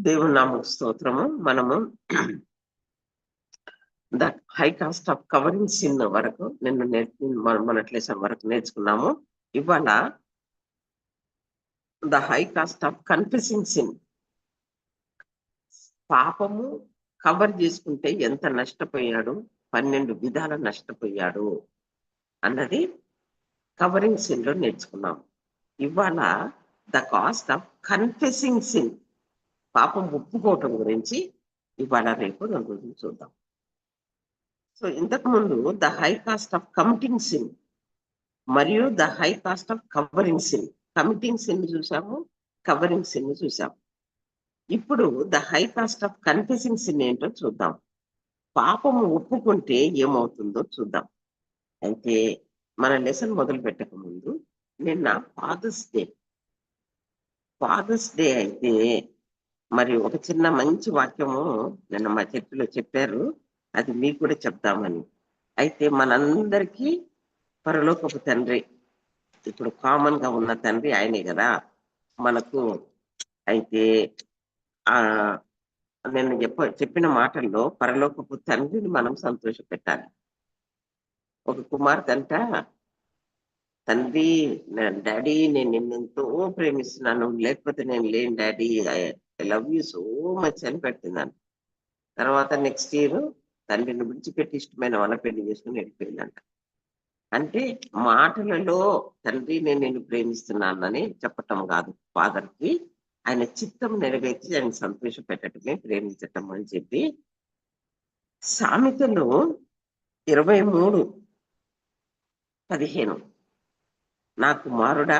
దేవుని నామకు స్తోత్రము. మనము the high cost of covering sin వరకు నిన్ను నేర్చు వరకు నేర్చుకున్నాము. ఇవాళ the high cost of confessing sin. పాపము కవర్ చేసుకుంటే ఎంత నష్టపోయాడు? పన్నెండు విధాల నష్టపోయాడు అన్నది కవరింగ్ సిన్లో నేర్చుకున్నాము. ఇవాళ the cost of confessing sin. పాపం ఒప్పుకోవటం గురించి ఇవాళ రేపు రెండు రోజులు చూద్దాం. సో ఇంతకుముందు the high cost of committing sin మరియు the high cost of covering sin committing sin చూసాము కవరింగ్ సిన్ చూసాము. ఇప్పుడు the high cost of confessing sin ఏంటో చూద్దాం. పాపము ఒప్పుకుంటే ఏమవుతుందో చూద్దాం. అయితే మన లెసన్ మొదలు పెట్టక ముందు నిన్న ఫాదర్స్ డే. ఫాదర్స్ డే అయితే మరి ఒక చిన్న మంచి వాక్యము నిన్న మా చర్చిలో చెప్పారు. అది మీకు కూడా చెప్తామని. అయితే మనందరికీ పరలోకపు తండ్రి ఇప్పుడు కామన్గా ఉన్న తండ్రి ఆయనే కదా. మనకు అయితే ఆ నేను చెప్ప చెప్పిన మాటల్లో పరలోకపు తండ్రిని మనం సంతోష పెట్టాలి ఒక కుమార్తె అంట తండ్రి డాడీ నేను నిన్ను ఎంతో ప్రేమిస్తున్నాను. లేకపోతే నేను లేని daddy I love you so much అని పెట్టిందంట తర్వాత నెక్స్ట్ ఇయర్ తండ్రిని విడిచిపెట్టి ఇష్టమైన వాళ్ళ పెళ్ళి చేసుకుని వెళ్ళిపోయిందంట. అంటే మాటలలో తండ్రి నేను నిన్ను ప్రేమిస్తున్నానని చెప్పటం కాదు. ఫాదర్కి ఆయన చిత్తం నెరవేర్చి ఆయన సంతోష పెట్టడమే ప్రేమించటం అని చెప్పి సామెతలు ఇరవై మూడు పదిహేను. నా కుమారుడా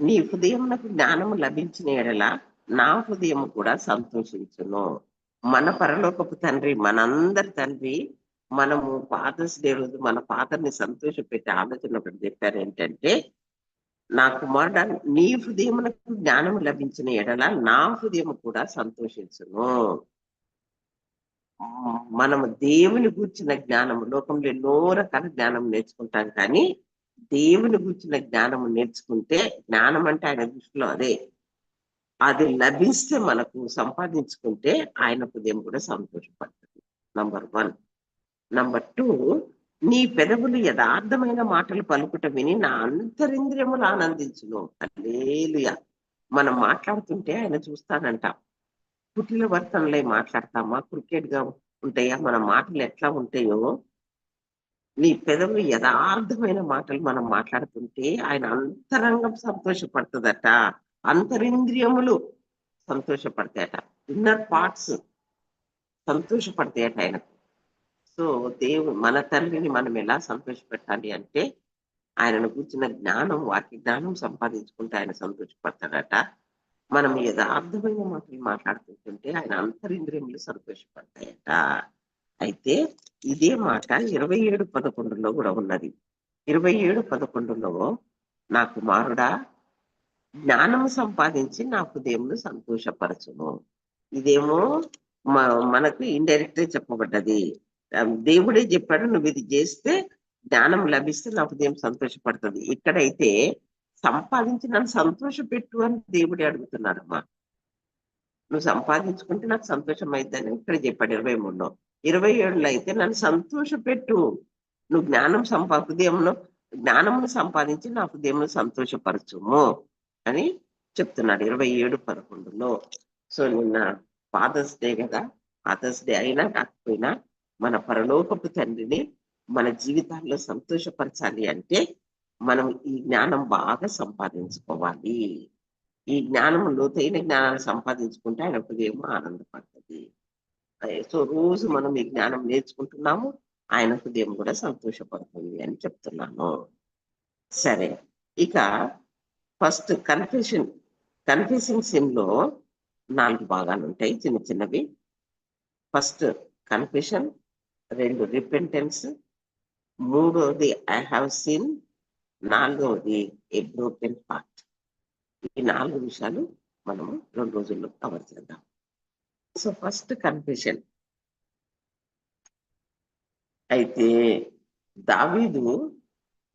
నీ హృదయమునకు జ్ఞానము లభించిన ఎడల నా హృదయం కూడా సంతోషించును. మన పరలోకపు తండ్రి మనందరి తండ్రి మనము ఫాదర్స్ డే రోజు మన ఫాదర్ని సంతోష పెట్టి ఆలోచన ఒకటి చెప్పారు ఏంటంటే నా కుమారుడ నీ హృదయమునకు జ్ఞానం లభించిన ఎడల నా హృదయం కూడా సంతోషించును. మనము దేవుని గూర్చిన జ్ఞానము లోకంలో ఎన్నో రకాల జ్ఞానం నేర్చుకుంటాం కానీ దేవుని గూర్చిన జ్ఞానము నేర్చుకుంటే జ్ఞానం అంటే ఆయన దృష్టిలో అదే. అది లభిస్తే మనకు సంపాదించుకుంటే ఆయన హృదయం కూడా సంతోషపడుతుంది. నంబర్ వన్ నంబర్ టూ నీ పెదవులు యథార్థమైన మాటలు పలుకుట విని నా అంతరింద్రియములు ఆనందించును. అలేలుయ మనం మాట్లాడుతుంటే ఆయన చూస్తానంట. పుట్టిన వర్తనలే మాట్లాడతామా? క్రికెట్గా ఉంటాయా? మన మాటలు ఎట్లా ఉంటాయో? నీ పెదవులు యథార్థమైన మాటలు మనం మాట్లాడుతుంటే ఆయన అంతరంగం సంతోషపడుతుందట. అంతరింద్రియములు సంతోషపడతాయట. ఇన్నర్ పార్ట్స్ సంతోషపడతాయట ఆయనకు. సో దేవు మన తండ్రిని మనం ఎలా సంతోషపెట్టాలి అంటే ఆయనను కూర్చున్న జ్ఞానం వాక్య జ్ఞానం సంపాదించుకుంటే ఆయన సంతోషపడతాడట. మనం యథార్థమైన మాటలు మాట్లాడుతుంటుంటే ఆయన అంతరింద్రియములు సంతోషపడతాయట. అయితే ఇదే మాట ఇరవై ఏడు పదకొండులో కూడా ఉన్నది. ఇరవై ఏడు పదకొండులో నా కుమారుడా జ్ఞానము సంపాదించి నా హృదయంను సంతోషపరచును. ఇదేమో మనకు ఇండైరెక్ట్ చెప్పబడ్డది. దేవుడే చెప్పాడు నువ్వు ఇది చేస్తే జ్ఞానం లభిస్తే నా హృదయం సంతోషపడుతుంది ఇక్కడైతే సంపాదించి నన్ను సంతోష పెట్టు అని దేవుడే అడుగుతున్నాడమ్మా. నువ్వు సంపాదించుకుంటే నాకు సంతోషం అవుతుందని ఇక్కడ చెప్పాడు ఇరవై మూడులో. ఇరవై ఏడులో అయితే నన్ను సంతోష పెట్టు నువ్వు జ్ఞానం సంపా హృదయంలో జ్ఞానమును సంపాదించి నా హృదయంలో సంతోషపరచుము. అని చెప్తున్నాడు. ఇరవై ఏడు పదకొండులో. సో నిన్న ఫాదర్స్ డే కదా. ఫాదర్స్ డే అయినా కాకపోయినా మన పరలోకపు తండ్రిని మన జీవితాల్లో సంతోషపరచాలి అంటే మనం ఈ జ్ఞానం బాగా సంపాదించుకోవాలి. ఈ జ్ఞానం లోతైన జ్ఞానాన్ని సంపాదించుకుంటే ఆయన హృదయం ఆనందపడుతుంది. సో రోజు మనం ఈ జ్ఞానం నేర్చుకుంటున్నాము ఆయన హృదయం కూడా సంతోషపడుతుంది అని చెప్తున్నాను. సరే ఇక ఫస్ట్ కన్ఫ్యూషన్ కన్ఫ్యూషన్ సిన్లో నాలుగు భాగాలు ఉంటాయి చిన్న చిన్నవి. ఫస్ట్ కన్ఫ్యూషన్ రెండు రిపెంటెన్స్ మూడవది ఐ హ్యావ్ సీన్ నాలుగవది ఏ బ్రోకెన్ పార్ట్ ఈ నాలుగు విషయాలు మనము రెండు రోజుల్లో కవర్ చేద్దాం. So first confusion. అయితే దావీదు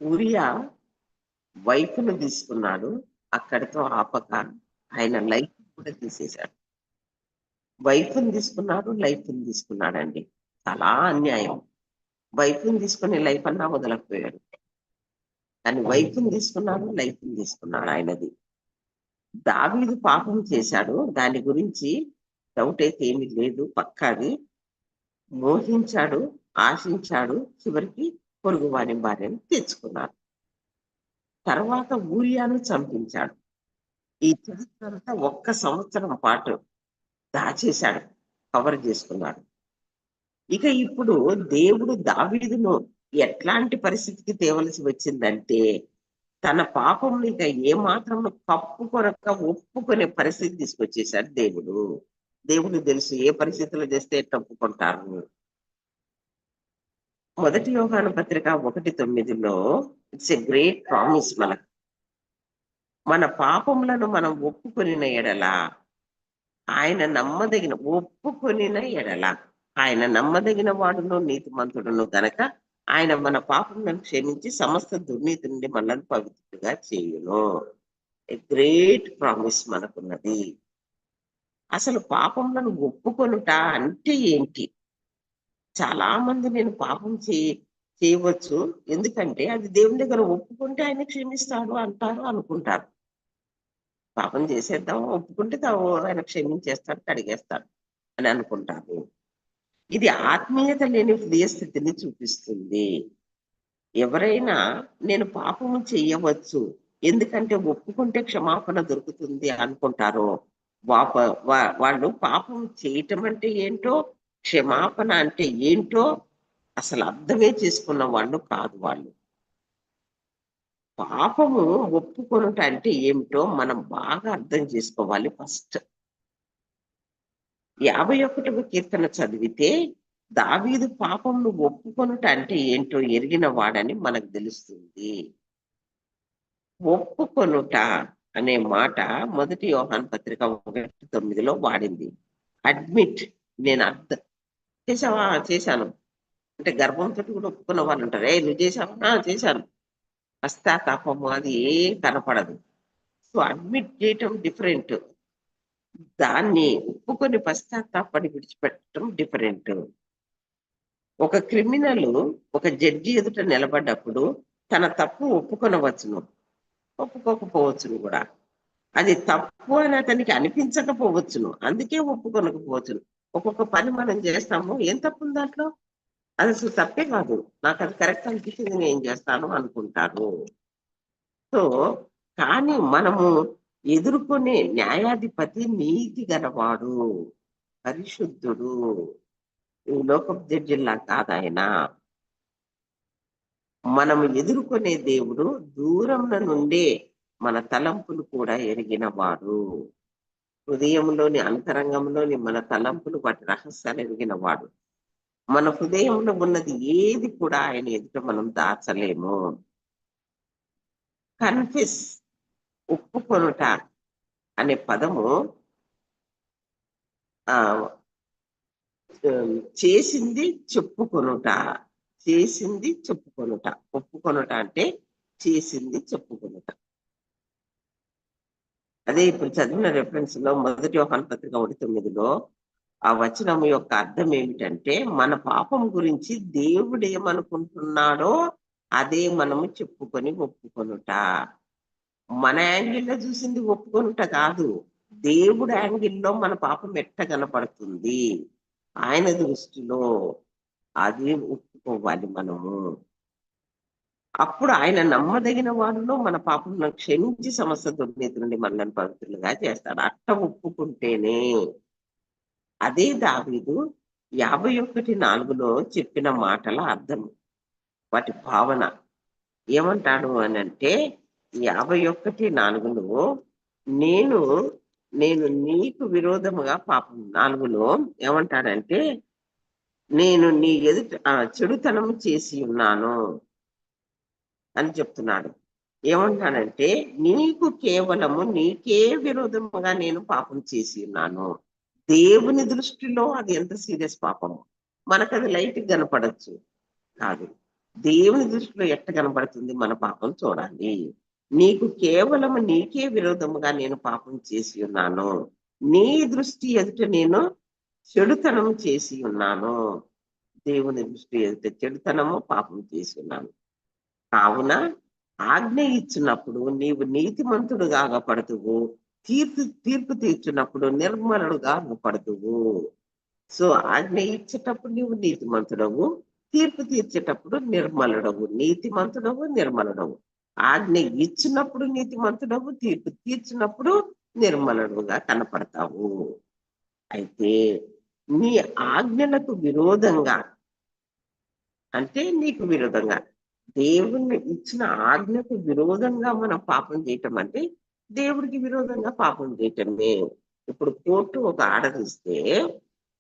ఉరియా వైఫ్ను తీసుకున్నాడు. అక్కడితో ఆపక ఆయన లైఫ్ కూడా తీసేశాడు. వైఫ్ని తీసుకున్నాడు లైఫ్ని తీసుకున్నాడండి. చాలా అన్యాయం. వైఫ్ని తీసుకుని లైఫ్ అన్నా వదలకపోయాడు. కానీ వైఫ్ని తీసుకున్నాడు లైఫ్ని తీసుకున్నాడు ఆయనది. దావీదు పాపం చేశాడు. దాని గురించి డౌట్ అయితే ఏమీ లేదు. పక్కాది మోహించాడు ఆశించాడు. చివరికి పొరుగువాణి భార్యను తెచ్చుకున్నాడు తర్వాత ఊరియాను చంపించాడు. ఈ చరిత్రంతా ఒక్క సంవత్సరం పాటు దాచేశాడు కవర్ చేసుకున్నాడు. ఇక ఇప్పుడు దేవుడు దావీదును ఎట్లాంటి పరిస్థితికి తేవలసి వచ్చిందంటే తన పాపం ఇక ఏ మాత్రం కప్పుకొనక ఒప్పుకునే పరిస్థితి తీసుకొచ్చేశాడు దేవుడు. దేవుడు తెలుసు ఏ పరిస్థితుల్లో చేస్తే తప్పుకుంటారు. మొదటి యోగాను పత్రిక ఒకటి తొమ్మిదిలో ఇట్స్ ఎ గ్రేట్ ప్రామిస్ మనకు. మన పాపములను మనం ఒప్పుకొనిన ఎడల ఆయన నమ్మదగిన ఒప్పుకొనిన ఎడల. ఆయన నమ్మదగిన వాడును నీతిమంతుడును గనక ఆయన మన పాపములను క్షమించి సమస్త దుర్నీతి నుండి మనల్ని పవిత్రుగా చేయును. ఎ గ్రేట్ ప్రామిస్ మనకున్నది. అసలు పాపములను ఒప్పుకొనుట అంటే ఏంటి? చాలా మంది నేను పాపం చేయ చేయవచ్చు. ఎందుకంటే అది దేవుని దగ్గర ఒప్పుకుంటే ఆయన క్షమిస్తాడు అంటారు అనుకుంటారు. పాపం చేసేద్దాం ఒప్పుకుంటే ఆయన క్షమించేస్తాడు కడిగేస్తాడు అని అనుకుంటారు. ఇది ఆత్మీయత లేని హృదయ స్థితిని చూపిస్తుంది. ఎవరైనా నేను పాపము చేయవచ్చు ఎందుకంటే ఒప్పుకుంటే క్షమాపణ దొరుకుతుంది అనుకుంటారో వాప వాళ్ళు పాపం చేయటం అంటే ఏంటో క్షమాపణ అంటే ఏంటో అసలు అర్థమే చేసుకున్న వాళ్ళు కాదు వాళ్ళు. పాపము ఒప్పుకొనుట అంటే ఏమిటో మనం బాగా అర్థం చేసుకోవాలి ఫస్ట్. యాభై ఒకటవ కీర్తన చదివితే దావీదు పాపంను ఒప్పుకొనుట అంటే ఏంటో ఎరిగిన వాడని మనకు తెలుస్తుంది. ఒప్పుకొనుట అనే మాట మొదటి యోహాన్ పత్రిక ఒకటి తొమ్మిదిలో వాడింది. అడ్మిట్ నేను అర్థం చేసావా చేశాను. అంటే గర్భంతో కూడా ఒప్పుకున్న వాళ్ళు ఉంటారు. ఏ నువ్వు చేసావా చేశాను. పశ్చాత్తాపము అది ఏం కనపడదు. సో అడ్మిట్ చేయటం డిఫరెంట్ దాన్ని ఒప్పుకొని పశ్చాత్తాపడి విడిచిపెట్టడం డిఫరెంట్ ఒక క్రిమినల్ ఒక జడ్జి ఎదుట నిలబడ్డప్పుడు తన తప్పు ఒప్పుకొనవచ్చును. ఒప్పుకోకపోవచ్చును కూడా. అది తప్పు అని అతనికి అనిపించకపోవచ్చును. అందుకే ఒప్పుకొనకపోవచ్చును. ఒక్కొక్క పని మనం చేస్తాము. ఏం తప్పు ఉంది దాంట్లో? అది అసలు తప్పే కాదు. నాకు అది కరెక్ట్ అనిపించింది నేను చేస్తాను అనుకుంటాను. సో కానీ మనము ఎదుర్కొనే న్యాయాధిపతి నీతి గలవాడు పరిశుద్ధుడు. ఈ లోకపు జడ్జిల్లా కాదాయన మనం ఎదుర్కొనే దేవుడు దూరంలో నుండే మన తలంపులు కూడా ఎరిగిన వాడు. హృదయంలోని అంతరంగంలోని మన తలంపులు వాటి రహస్యాలు ఎరిగిన వాడు. మన హృదయంలో ఉన్నది ఏది కూడా ఆయన ఎదుట మనం దాచలేము. కన్ఫెస్ ఒప్పుకొనుట అనే పదము ఆ చేసింది చెప్పుకొనుట చేసింది చెప్పుకొనుట. ఒప్పుకొనుట అంటే చేసింది చెప్పుకొనుట. అదే ఇప్పుడు చదివిన రెఫరెన్స్లో మొదటి యోహాన్ పత్రిక ఒకటి తొమ్మిదిలో ఆ వచనం యొక్క అర్థం ఏమిటంటే మన పాపం గురించి దేవుడు ఏమనుకుంటున్నాడో అదే మనము చెప్పుకొని ఒప్పుకొనుట. మన యాంగిల్లో చూసింది ఒప్పుకొనుట కాదు. దేవుడు యాంగిల్లో మన పాపం ఎట్ట కనపడుతుంది? ఆయన దృష్టిలో. అది ఒప్పుకోవాలి మనము. అప్పుడు ఆయన నమ్మదగిన వారిలో మన పాపం క్షమించి సమస్య దుర్నీతి నుండి మనల్ని పవిత్రులుగా చేస్తాడు. అట్ట ఒప్పుకుంటేనే అదే దావీదు యాభై ఒకటి నాలుగులో చెప్పిన మాటల అర్థం. వాటి భావన ఏమంటాడు అని అంటే యాభై ఒకటి నాలుగులో నేను నేను నీకు విరోధముగా పాపం నాలుగులో ఏమంటాడంటే నేను నీ ఎదుట చెడుతనం చెడుతనము చేసి ఉన్నాను. అని చెప్తున్నాడు. ఏమంటానంటే నీకు కేవలము నీకే విరోధముగా నేను పాపం చేసి ఉన్నాను. దేవుని దృష్టిలో అది ఎంత సీరియస్ పాపము మనకు అది లైట్ కనపడచ్చు. కాదు. దేవుని దృష్టిలో ఎట్ట కనపడుతుంది మన పాపం చూడాలి. నీకు కేవలం నీకే విరోధముగా నేను పాపం చేసి ఉన్నాను. నీ దృష్టి ఎదుట నేను చెడుతనం చేసి ఉన్నాను. దేవుని దృష్టి ఎదుట చెడుతనము పాపం చేసి ఉన్నాను. కావున ఆజ్ఞ ఇచ్చినప్పుడు నీవు నీతిమంతుడుగా కాగపడుతువు తీర్పు తీర్పు తీర్చున్నప్పుడు నిర్మలుడుగా పడుతువు సో ఆజ్ఞ ఇచ్చేటప్పుడు నీవు నీతిమంతుడవు. తీర్పు తీర్చేటప్పుడు నిర్మలుడవు. నీతిమంతుడవు నిర్మలుడవు. ఆజ్ఞ ఇచ్చినప్పుడు నీతిమంతుడవు తీర్పు తీర్చినప్పుడు నిర్మలుడుగా కనపడతావు. అయితే నీ ఆజ్ఞలకు విరోధంగా అంటే నీకు విరోధంగా దేవుణ్ణి ఇచ్చిన ఆజ్ఞకు విరోధంగా మనం పాపం చేయటం అంటే దేవుడికి విరోధంగా పాపం చేయటమే. ఇప్పుడు కోర్టు ఒక ఆర్డర్ ఇస్తే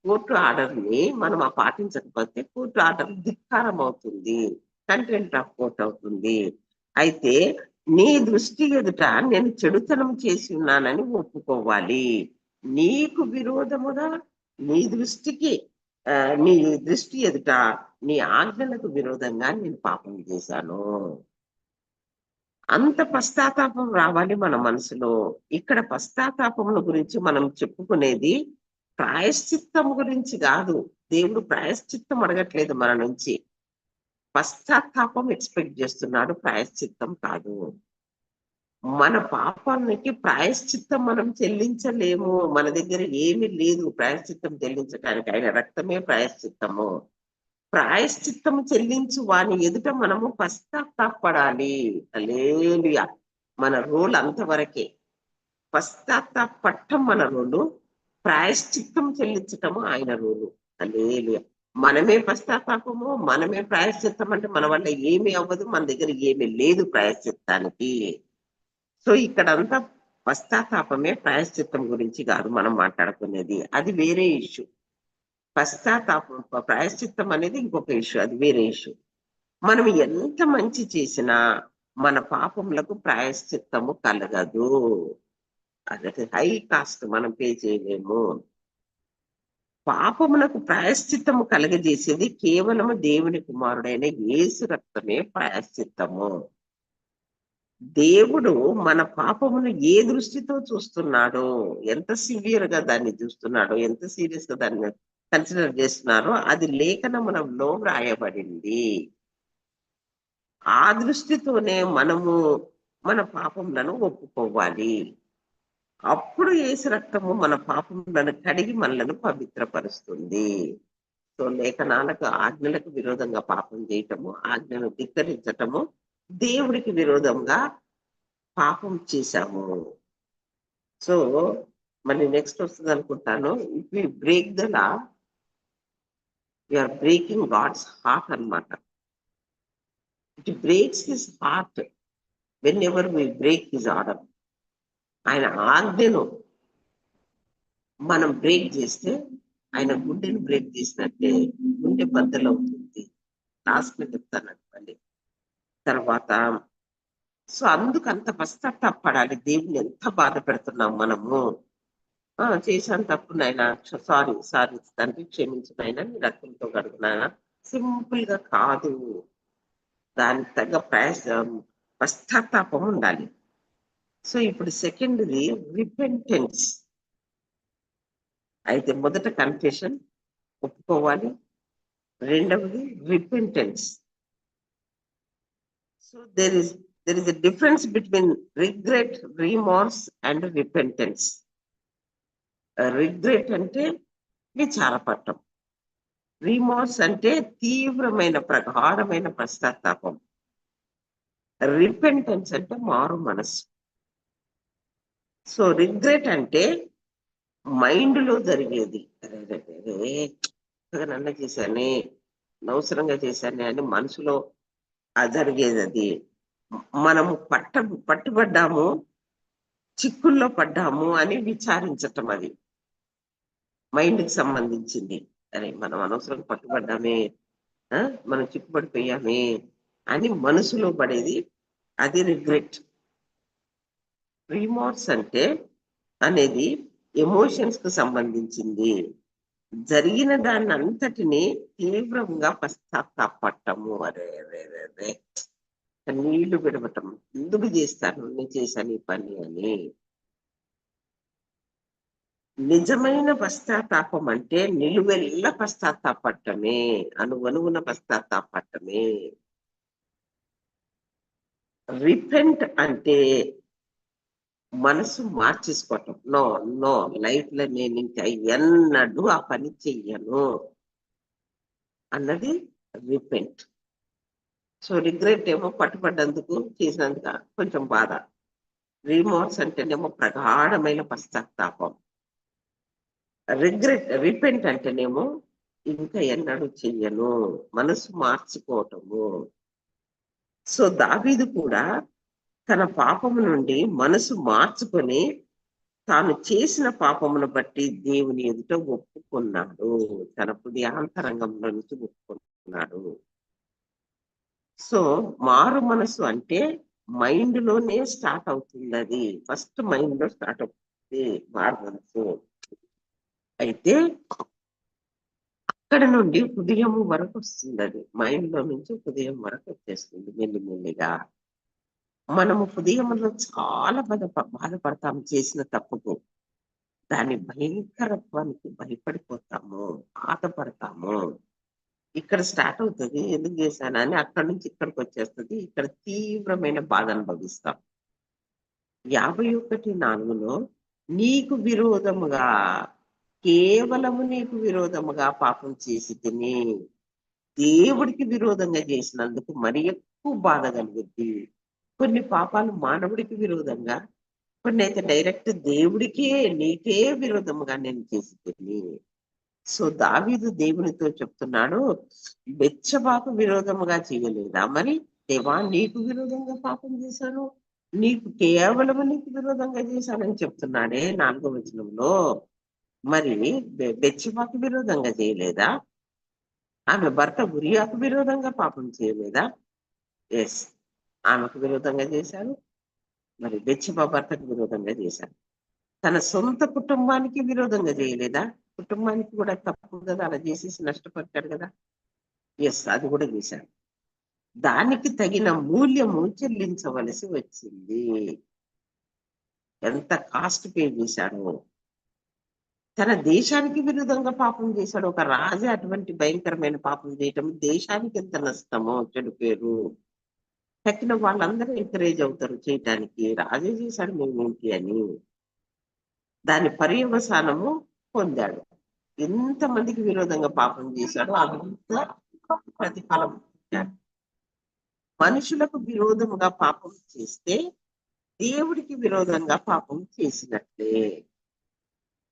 కోర్టు ఆర్డర్ని మనం ఆ పాటించకపోతే కోర్టు ఆర్డర్ ధిక్కారం అవుతుంది కంటెంట్ ఆఫ్ కోర్ట్ అవుతుంది. అయితే నీ దృష్టి ఎదుట నేను చెడుతనం చేసి ఉన్నానని ఒప్పుకోవాలి. నీకు విరోధముగా నీ దృష్టికి నీ దృష్టి ఎదుట నీ ఆజ్ఞలకు విరోధంగా నేను పాపం చేశాను. అంత పశ్చాత్తాపం రావాలి మన మనసులో. ఇక్కడ పశ్చాత్తాపముల గురించి మనం చెప్పుకునేది ప్రాయశ్చిత్తం గురించి కాదు. దేవుడు ప్రాయశ్చిత్తం అడగట్లేదు మన నుంచి. పశ్చాత్తాపం ఎక్స్పెక్ట్ చేస్తున్నాడు ప్రాయశ్చిత్తం కాదు. మన పాపానికి ప్రాయశ్చిత్తం మనం చెల్లించలేము. మన దగ్గర ఏమీ లేదు ప్రాయశ్చిత్తం చెల్లించడానికి ఆయన రక్తమే ప్రాయశ్చిత్తము. ప్రాయశ్చిత్తము చెల్లించు వాని ఎదుట మనము పశ్చాత్తాపడాలి. అలేలుయా మన రోల్ అంతవరకే. పశ్చాత్తాపట్టం మన రోలు ప్రాయశ్చిత్తం చెల్లించటము ఆయన రోలు. అలేలుయా మనమే పశ్చాత్తాపము మనమే ప్రాయశ్చిత్తం అంటే మన వల్ల ఏమీ అవ్వదు మన దగ్గర ఏమీ లేదు ప్రాయశ్చిత్తానికి. సో ఇక్కడంతా పశ్చాత్తాపమే ప్రాయశ్చిత్తం గురించి కాదు మనం మాట్లాడుకునేది. అది వేరే ఇష్యూ. పశ్చాత్తాపం ప్రాయశ్చిత్తం అనేది ఇంకొక ఇష్యూ. అది వేరే ఇష్యూ. మనం ఎంత మంచి చేసినా మన పాపములకు ప్రాయశ్చిత్తము కలగదు. అది హై కాస్ట్ మనం పే చేయలేము. పాపమునకు ప్రాయశ్చిత్తము కలగజేసేది కేవలము దేవుని కుమారుడైన యేసు రక్తమే ప్రాయశ్చిత్తము. దేవుడు మన పాపమును ఏ దృష్టితో చూస్తున్నాడో ఎంత సివియర్గా దాన్ని చూస్తున్నాడో ఎంత సీరియస్గా దాన్ని కన్సిడర్ చేస్తున్నారో అది లేఖనమునంలో వ్రాయబడింది. ఆ దృష్టితోనే మనము మన పాపములను ఒప్పుకోవాలి. అప్పుడు ఏసు రక్తము మన పాపములను కడిగి మనలను పవిత్రపరుస్తుంది. సో లేఖనాలకు ఆజ్ఞలకు విరోధంగా పాపం చేయటము ఆజ్ఞను ధిక్కరించటము దేవుడికి విరోధంగా పాపం చేశాము. సో మళ్ళీ నెక్స్ట్ వస్తుంది అనుకుంటాను. If you break the law or breaking God's heart అన్నమాట. It breaks his heart whenever we break his order ఆయన ఆజ్ఞను మనం బ్రేక్ చేస్తే ఆయన గుండెను బ్రేక్ చేసినట్టే గుండె బద్దలవుతుంది. లాస్ట్ చెప్తానండి. తర్వాత సో అందుకు అంత పశ్చాత్తాపడాలి దేవుని ఎంత బాధ పెడుతున్నాం మనము? ఆ చేశాను తప్పు నాయన. Sorry sorry. తండ్రి క్షమించిన నాయన. నీ రక్తంతో గడుగునాయన సింపుల్గా కాదు. దానికి తగ్గ ప్రయాస పశ్చాత్తాపం ఉండాలి. సో ఇప్పుడు సెకండ్ది రిపెంటెన్స్. అయితే మొదట కన్ఫెషన్ ఒప్పుకోవాలి. రెండవది repentance. So there is there is a difference between regret remorse and repentance regret అంటే విచారపట్టం రీమార్స్ అంటే తీవ్రమైన ప్రగాఢమైన పశ్చాత్తాపం. రిపెంటెన్స్ అంటే మారు మనసు. సో రిగ్రెట్ అంటే మైండ్లో జరిగేది. అరే నన్న చేశానే అనవసరంగా చేశానే అని మనసులో జరిగేది. అది మనము పట్ట పట్టుబడ్డాము చిక్కుల్లో పడ్డాము అని విచారించటం అది. మైండ్కి సంబంధించింది. అరే మనం అనవసరం పట్టుబడ్డామే మనం చిక్కుపడిపోయామే అని మనసులో పడేది అది రిగ్రెట్. రిమోర్స్ అంటే అనేది ఎమోషన్స్కు సంబంధించింది. జరిగిన దాన్ని అంతటిని తీవ్రంగా పశ్చాత్తాపట్టము అరే అరే అరే నీళ్ళు విడవటం. ఎందుకు చేస్తాను నేను చేశాను ఈ పని అని. నిజమైన పశ్చాత్తాపం అంటే నిలువెల్ల పశ్చాత్తాపట్టమే అనువనువున పశ్చాత్తాపట్టమే రిపెంట్ అంటే మనసు మార్చేసుకోవటం. నో నో లైఫ్లో నేను ఇంకా ఎన్నడూ ఆ పని చెయ్యను అన్నది రిపెంట్ సో రిగ్రెట్ ఏమో పట్టుబడ్డందుకు చేసినందుకు కొంచెం బాధ. రిమోర్స్ అంటేనేమో ప్రగాఢమైన పశ్చాత్తాపం. రిగ్రెట్ రిపెంట్ అంటేనేమో ఇంకా ఎన్నడూ చెయ్యను. మనసు మార్చుకోవటము. సో దావీదు కూడా తన పాపము నుండి మనసు మార్చుకొని తాను చేసిన పాపమును బట్టి దేవుని ఎదుట ఒప్పుకున్నాడు. తన హృదయాంతరంగంలో నుంచి ఒప్పుకున్నాడు. సో మారు మనసు అంటే మైండ్లోనే స్టార్ట్ అవుతుంది అది. ఫస్ట్ మైండ్లో స్టార్ట్ అవుతుంది మారు మనసు. అయితే అక్కడ నుండి హృదయం వరకు వస్తుంది అది. మైండ్లో నుంచి హృదయం వరకు వచ్చేస్తుంది మెల్లిమెల్లిగా. మనము హృదయంలో చాలా బాధ బాధపడతాము చేసిన తప్పుకు. దాని భయంకరత్వానికి భయపడిపోతాము బాధపడతాము. ఇక్కడ స్టార్ట్ అవుతుంది ఎందుకు చేశానని అక్కడి నుంచి ఇక్కడికి వచ్చేస్తుంది. ఇక్కడ తీవ్రమైన బాధ అనుభవిస్తాం. యాభై ఒకటి నాలుగులో నీకు విరోధముగా కేవలము నీకు విరోధముగా పాపం చేసి తిని దేవుడికి విరోధంగా చేసినందుకు మరి ఎక్కువ బాధ కలుగుద్ది. కొన్ని పాపాలు మానవుడికి విరోధంగా కొన్ని అయితే డైరెక్ట్ దేవుడికే నీకే విరోధముగా నేను చేసి సో దావీదు దేవునితో చెప్తున్నాడు బెచ్చబాకు విరోధముగా చేయలేదా మరి? దేవా నీకు విరోధంగా పాపం చేశాను నీకు కేవలం నీకు విరోధంగా చేశానని చెప్తున్నాడే నాలుగో వచనంలో. మరి బెచ్చబాకు విరోధంగా చేయలేదా? ఆమె భర్త ఉరియాకు విరోధంగా పాపం చేయలేదా? ఎస్ ఆమెకు విరోధంగా చేశాడు మరి బెచ్చబా భర్తకు విరోధంగా చేశాను తన సొంత కుటుంబానికి విరోధంగా చేయలేదా? కుటుంబానికి కూడా తప్పు కదా అలా చేసేసి నష్టపడ్డాడు కదా. ఎస్ అది కూడా చేశాడు దానికి తగిన మూల్యము చెల్లించవలసి వచ్చింది. ఎంత కాస్ట్ పే చేశాడు తన దేశానికి విరుద్ధంగా పాపం చేశాడు. ఒక రాజా అటువంటి భయంకరమైన పాపం చేయటం దేశానికి ఎంత నష్టమో చెడు పేరు. తక్కిన వాళ్ళందరూ ఎంకరేజ్ అవుతారు చేయటానికి. రాజే చేశాడు మేమేంటి అని. దాని పర్యవసానము పొందాడు. ఎంతమందికి విరోధంగా పాపం చేశాడో అంత ప్రతిఫలం పొందాడు. మనుషులకు విరోధముగా పాపం చేస్తే దేవుడికి విరోధంగా పాపం చేసినట్లే.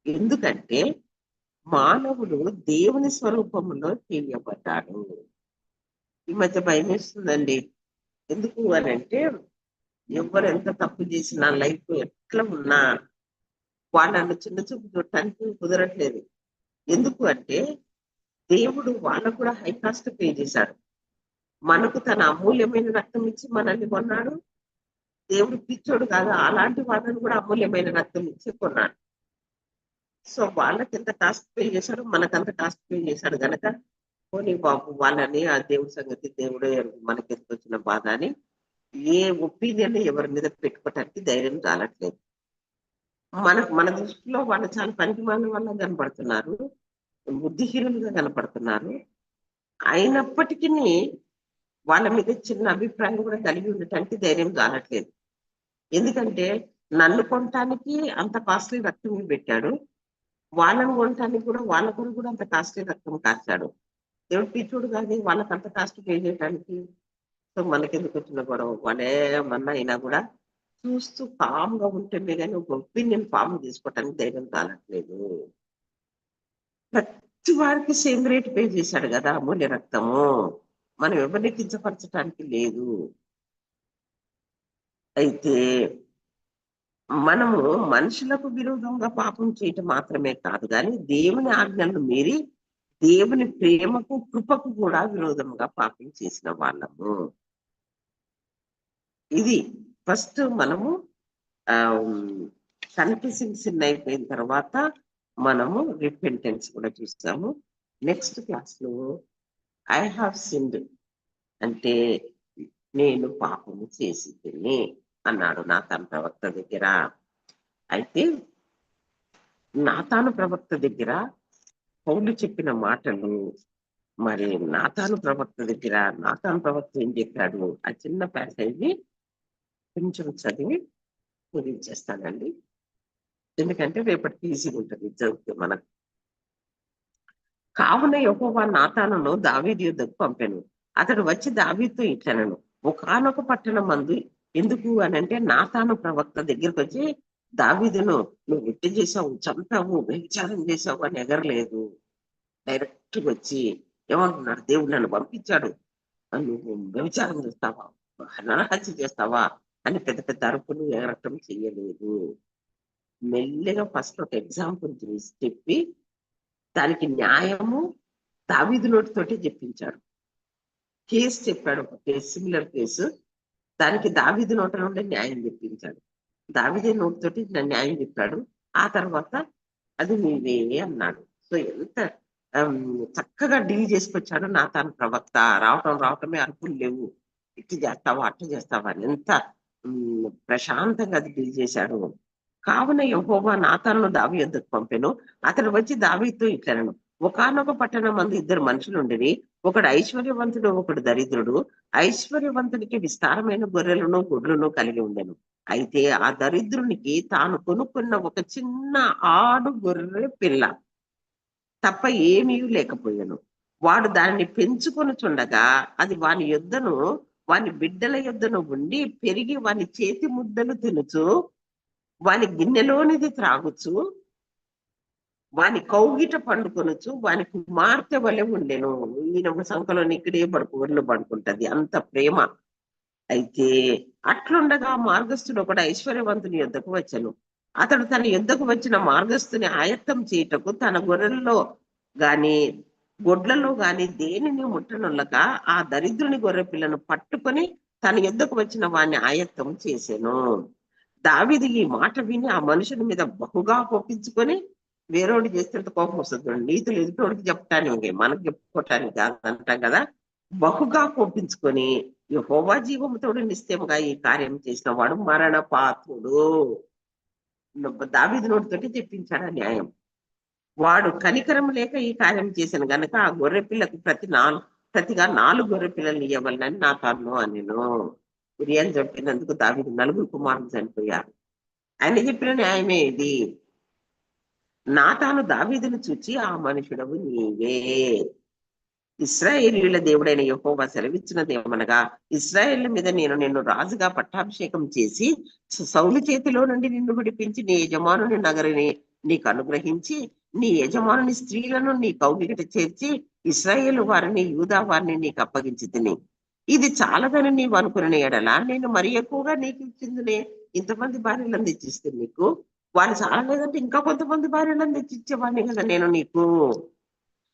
ఎందుకంటే మానవుడు దేవుని స్వరూపంలో చేయబడ్డాడు. ఈ మధ్య భయం వేస్తుందండి ఎందుకు అని అంటే ఎవరు ఎంత తప్పు చేసినా లైఫ్ ఎట్లా ఉన్నా వాళ్ళని చిన్న చూపు చూడటానికి కుదరట్లేదు. ఎందుకు అంటే దేవుడు వాళ్ళకు కూడా హై కాస్ట్ పే చేశాడు. మనకు తన అమూల్యమైన రక్తం ఇచ్చి మనల్ని కొన్నాడు. దేవుడు పిచ్చోడు కాదు అలాంటి వాళ్ళని కూడా అమూల్యమైన రక్తం ఇచ్చి కొన్నాడు. సో వాళ్ళకి ఎంత కాస్ట్ పే చేశాడు మనకంత అంత కాస్ట్ పే చేశాడు గనక పోనీ బాబు వాళ్ళని ఆ దేవుడి సంగతి దేవుడే మనకి ఎందుకు వచ్చిన బాధ అని ఏ ఒపీనియన్ ఎవరి మీద పెట్టుకోవటానికి ధైర్యం చాలట్లేదు. మన మన దృష్టిలో వాళ్ళు చాలా పనికిమాల వల్ల కనపడుతున్నారు. బుద్ధిహీనులుగా కనపడుతున్నారు. అయినప్పటికీ వాళ్ళ మీద చిన్న అభిప్రాయం కూడా కలిగి ఉండటానికి ధైర్యం చాలట్లేదు. ఎందుకంటే నన్ను కొనటానికి అంత కాస్ట్లీ రక్తం పెట్టాడు. వాళ్ళను కొనటానికి కూడా వాళ్ళ కొరకు కూడా అంత కాస్ట్లీ రక్తం కాచాడు దేవుడు పిచ్చుడు కాదు వాళ్ళకి అంత కాస్ట్ పే చేయడానికి సో మనకెందుకు వచ్చిన గొడవ? వాళ్ళేమన్నా అయినా కూడా చూస్తూ ఫామ్గా ఉంటే కానీ ఒక ఒపీనియన్ ఫామ్ తీసుకోవటానికి ధైర్యం కాలట్లేదు ప్రతి వారికి సేమ్ రేట్ పే చేశాడు కదా అమూల్య రక్తము. మనం ఎవరిని కించపరచడానికి లేదు. అయితే మనము మనుషులకు విరోధంగా పాపం చేయటం మాత్రమే కాదు కానీ దేవుని ఆజ్ఞలను మీరి దేవుని ప్రేమకు కృపకు కూడా విరోధముగా పాపం చేసిన వాళ్ళము. ఇది ఫస్ట్ మనము కన్ఫ్యూసింగ్ సిన్ అయిపోయిన తర్వాత మనము రిపెంటెన్స్ కూడా చూస్తాము. నెక్స్ట్ క్లాస్లో ఐ హావ్ సిండ్ అంటే నేను పాపము చేసి తిని అన్నాడు నా తన ప్రవక్త దగ్గర. అయితే నా తాను ప్రవక్త దగ్గర పౌలు చెప్పిన మాటలు మరి నాతాను ప్రవక్త దగ్గర నాతాను ప్రవక్త ఏం చెప్పాడు? ఆ చిన్న ప్యాసేజ్ కొంచెం చదివి ముగించేస్తానండి ఎందుకంటే రేపటికి ఈజీగా ఉంటుంది చదివితే మనకు. కావున యహోవా నాతాను దావీది యుద్ధకు పంపాను. అతడు వచ్చి దావీతో ఇట్లనను ఒకనొక పట్టణం మందు ఎందుకు? అని అంటే నాతాను ప్రవక్త దగ్గరికి వచ్చి దావీదును నువ్వు ఎట్టి చేసావు చంపావు వ్యభిచారం చేసావు అని ఎగరలేదు. డైరెక్ట్ వచ్చి ఏమంటున్నాడు దేవుడు నన్ను పంపించాడు. నువ్వు వ్యభిచారం చేస్తావా? నరహత్య చేస్తావా? అని పెద్ద పెద్ద అరుపులు ఎగరటం చేయలేదు మెల్లిగా ఫస్ట్ ఒక ఎగ్జాంపుల్ చెప్పి దానికి న్యాయము దావీదు నోటితోటి చెప్పించాడు. కేసు చెప్పాడు ఒక కేసు సిమిలర్ కేసు దానికి దావీదు నోట నుండి న్యాయం చెప్పించాడు. దావిదే నోటితోటి నా న్యాయం చెప్పాడు. ఆ తర్వాత అది నీవే అన్నాడు. సో ఎంత చక్కగా డీల్ చేసుకొచ్చాడు నా తాను ప్రవక్త. రావటం రావటమే అరుపులు లేవు. ఇట్లా చేస్తావా అట్టు చేస్తావా అని ఎంత ప్రశాంతంగా అది డీల్ చేశాడు. కావున యహోవా నాతాను దావి యొద్దకు పంపెను. అతడు వచ్చి దావితో ఇట్లను ఒకనొక పట్టణం మంది ఇద్దరు మనుషులు ఉండిని ఒకడు ఐశ్వర్యవంతుడు ఒకడు దరిద్రుడు. ఐశ్వర్యవంతుడికి విస్తారమైన గొర్రెలను గుడ్లను కలిగి ఉండెను. అయితే ఆ దరిద్రునికి తాను కొనుక్కున్న ఒక చిన్న ఆడు గొర్రె పిల్ల తప్ప ఏమీ లేకపోయాను. వాడు దానిని పెంచుకొని చుండగా అది వాని యొద్దను వాని బిడ్డల యొద్దను ఉండి పెరిగి వాని చేతి ముద్దలు తినుచు వాని గిన్నెలోనిది త్రాగుచు వాని కౌగిట పండుకొనొచ్చు వాని కుమార్తె వలె ఉండెను. ఈయన సంఖలోని సంఖలో ఇక్కడే పడుకు ఒళ్ళు పడుకుంటది. అంత ప్రేమ. అయితే అట్లుండగా మార్గస్థుడు ఒకడు ఐశ్వర్యవంతుని యొద్దకు వచ్చాను. అతడు తన యొద్దకు వచ్చిన మార్గస్థుని ఆయత్తం చేయుటకు తన గొర్రెల్లో గాని గొడ్లలో గాని దేనిని ముట్టనుల్లక ఆ దరిద్రుని గొర్రె పిల్లను పట్టుకొని తన యొద్దకు వచ్చిన వాడిని ఆయత్తం చేశాను దావిది ఈ మాట విని ఆ మనుషుని మీద బహుగా కోపించుకొని వేరేవాడు చేస్తే కోపం వస్తుంది నీతులు ఎదుటోడికి చెప్పటానికి మనకు చెప్పుకోవటానికి కాదు అంటాం కదా. బహుగా కోపించుకొని ఈ జీవముతోడు నిశ్చయముగా ఈ కార్యం చేసిన వాడు మరణ పాత్రుడు దావిది నోటితోటి చెప్పించాడు ఆ న్యాయం? వాడు కనికరం లేక ఈ కార్యం చేసిన గనక ఆ గొర్రె పిల్లకు ప్రతి నాలుగు ప్రతిగా నాలుగు గొర్రె పిల్లల్ని ఇవ్వాలని నా తను అనిను. ఉరియాని చెప్పినందుకు దావిది నలుగురు కుమారులు చనిపోయారు. ఆయన చెప్పిన న్యాయమే ఇది నా తాను దావీదును చూచి ఆ మనుషుడవు నీవే. ఇస్రాయేలీల దేవుడైన యెహోవా సెలవిచ్చినదేమనగా ఇస్రాయేళ్ళ మీద నేను నిన్ను రాజుగా పట్టాభిషేకం చేసి సౌలు చేతిలో నుండి నిన్ను విడిపించి నీ యజమానుని నగరిని నీకు అనుగ్రహించి నీ యజమానుని స్త్రీలను నీ కౌగిట చేర్చి ఇస్రాయేల్ వారిని యూదా వారిని నీకు అప్పగించి తిని ఇది చాలదని నీవు అనుకున్న ఎడలా నేను మరి ఎక్కువగా నీకు ఇచ్చిందినే ఇంతమంది భార్యలను తెచ్చిస్తే నీకు వారు చాలలేదంటే ఇంకా కొంతమంది భార్యలను తెచ్చిచ్చేవాడిని కదా నేను నీకు?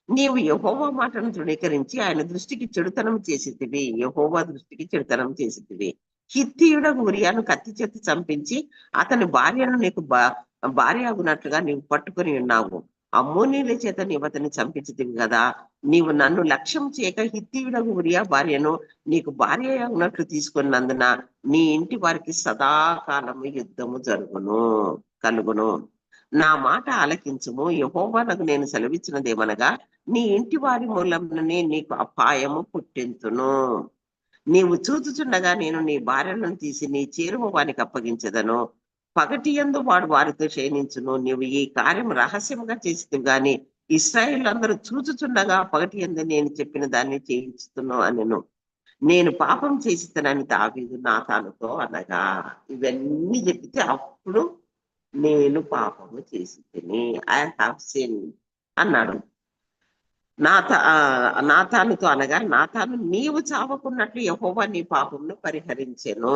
నీవు యహోవా మాటను తృణీకరించి ఆయన దృష్టికి చెడుతనం చేసిద్దివి యహోవా దృష్టికి చెడుతనం చేసిద్దివి హిత్తియుడకు ఉరియాను కత్తి చేత చంపించి అతని భార్యను నీకు బా- భార్య అగునట్లుగా నీవు పట్టుకొని ఉన్నావు. అమ్మోనీల చేత నీవు అతన్ని చంపించదివి కదా నీవు నన్ను లక్ష్యం చేయక హిత్తియుడకు ఉరియా భార్యను నీకు భార్య ఉన్నట్లు తీసుకున్నందున నీ ఇంటి వారికి సదాకాలము యుద్ధము జరుగును కలుగును. నా మాట ఆలకించుము. యహోవానకు నేను సెలవిచ్చినదేమనగా నీ ఇంటి వారి మూలంలోనే నీకు అపాయము పుట్టింతును. నీవు చూచుచుండగా నేను నీ భార్యలను తీసి నీ చేరువ వానికి అప్పగించదను. పగటి యందు వాడు వారితో క్షయించును నీవు ఈ కార్యం రహస్యంగా చేసి గాని ఇస్రాయిల్ అందరూ చూచుచుండగా పగటియందు నేను చెప్పిన దాన్ని చేయించుతును అనను. నేను పాపం చేసితనని నా నాతానుతో అనగా ఇవన్నీ చెప్తే అప్పుడు నేను పాపము చేసి తిని ఐ హావ్ సిన్ అన్నాడు. నాత ఆ, నాతానుతో అనగా నాతాను నీవు చావకున్నట్లు యహోవా నీ పాపమును పరిహరించెను.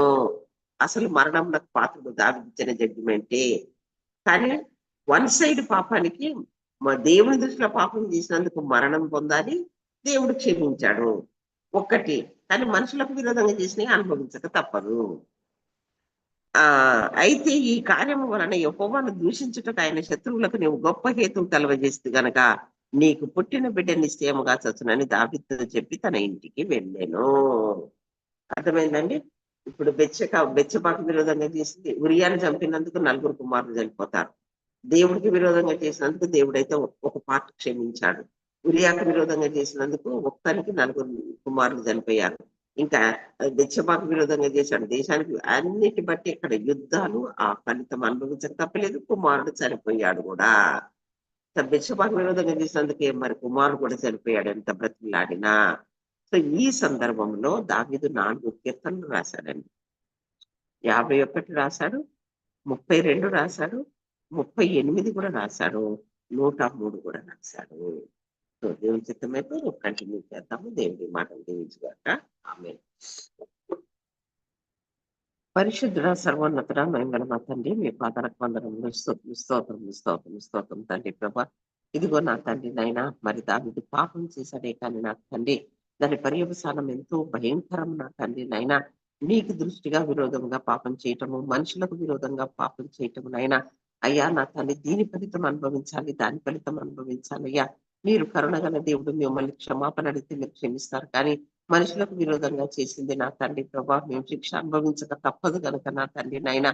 అసలు మరణం నాకు పాత్రుడు దావించిన జడ్జిమెంటే కానీ వన్ సైడ్ పాపానికి మా దేవుని దృష్టిలో పాపం చేసినందుకు మరణం పొందాలి దేవుడు క్షమించాడు. ఒక్కటి. కానీ మనుషులకు విరోధంగా చేసినవి అనుభవించక తప్పదు. ఆ అయితే ఈ కార్యము వలన యహోవాను దూషించుటకు ఆయన శత్రువులకు నీవు గొప్ప హేతువు కలవజేస్తే గనక నీకు పుట్టిన బిడ్డ నిశ్చయముగా చచ్చునని దావితో చెప్పి తన ఇంటికి వెళ్ళాను. అర్థమైందండి? ఇప్పుడు బెచ్చక బెచ్చపాకు విరోధంగా చేసింది. ఉరియాను చంపినందుకు నలుగురు కుమారులు చనిపోతారు. దేవుడికి విరోధంగా చేసినందుకు దేవుడైతే అయితే ఒక పార్ట్ క్షమించాడు. ఉరియాకు విరోధంగా చేసినందుకు ఒక్కరికి నలుగురు కుమారులు చనిపోయారు. ఇంకా దక్షపాకు విరోధంగా చేశాడు. దేశానికి అన్నిటి బట్టి ఇక్కడ యుద్ధాలు ఆ ఫలితం అనుభవించక తప్పలేదు. కుమారుడు చనిపోయాడు కూడా. బెచ్చపాకు విరోధంగా చేసినందుకే మరి కుమారుడు కూడా చనిపోయాడు. ఎంత బ్రతిలాడినా సో ఈ సందర్భంలో దావిదు నాలుగు కీర్తనలు రాశాడండి. యాభై ఒకటి రాశాడు ముప్పై రెండు రాశాడు ముప్పై ఎనిమిది కూడా రాశాడు నూట మూడు కూడా రాశాడు. సో దేవుని చిత్తమైతే రేపు కంటిన్యూ చేద్దాము. దేవుడి మాటలు దీవించుగాక ఆమె పరిశుద్ధుడ సర్వోన్నతుడ మేము మా తండ్రి మీ పాదాలకు వందనములు. స్తోత్రం స్తోత్రం స్తోత్రం తండ్రి ప్రభా. ఇదిగో నా తండ్రి నైనా మరి దానికి పాపం చేశాడే కానీ నాకు తండ్రి. దాని పర్యవసానం ఎంతో భయంకరం నా తండ్రి నైనా నీకు దృష్టిగా విరోధంగా పాపం చేయటము మనుషులకు విరోధంగా పాపం చేయటము నైనా అయ్యా నా తల్లి దీని ఫలితం అనుభవించాలి దాని ఫలితం అనుభవించాలి అయ్యా. మీరు కరుణగల దేవుడు మిమ్మల్ని క్షమాపణ అడిగితే మీరు క్షమిస్తారు. కానీ మనుషులకు విరోధంగా చేసింది నా తండ్రి ప్రభా. మేము శిక్ష అనుభవించక తప్పదు కనుక నా తండ్రి నాయన.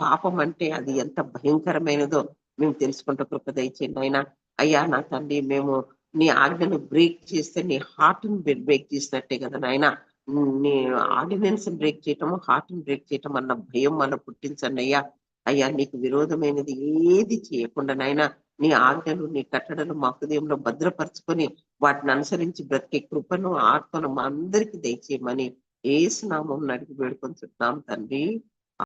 పాపం అంటే అది ఎంత భయంకరమైనదో మేము తెలుసుకుంటూ కృప దయచేయండి అయ్యా నా తండ్రి మేము నీ ఆజ్ఞను బ్రేక్ చేస్తే నీ హార్ట్ని బ్రేక్ చేసినట్టే కదా నాయన. నీ ఆర్డినెన్స్ బ్రేక్ చేయటం హార్ట్ని బ్రేక్ చేయటం అన్న భయం మన పుట్టించండి అయ్యా. అయ్యా నీకు విరోధమైనది ఏది చేయకుండా నాయన నీ ఆజ్ఞలు నీ కట్టడలు మా హృదయంలో భద్రపరచుకొని వాటిని అనుసరించి బ్రతికే కృపను ఆత్మను మా అందరికీ దయచేయమని ఏసునామం నడిపి వేడుకొని చుట్టాం తండ్రి.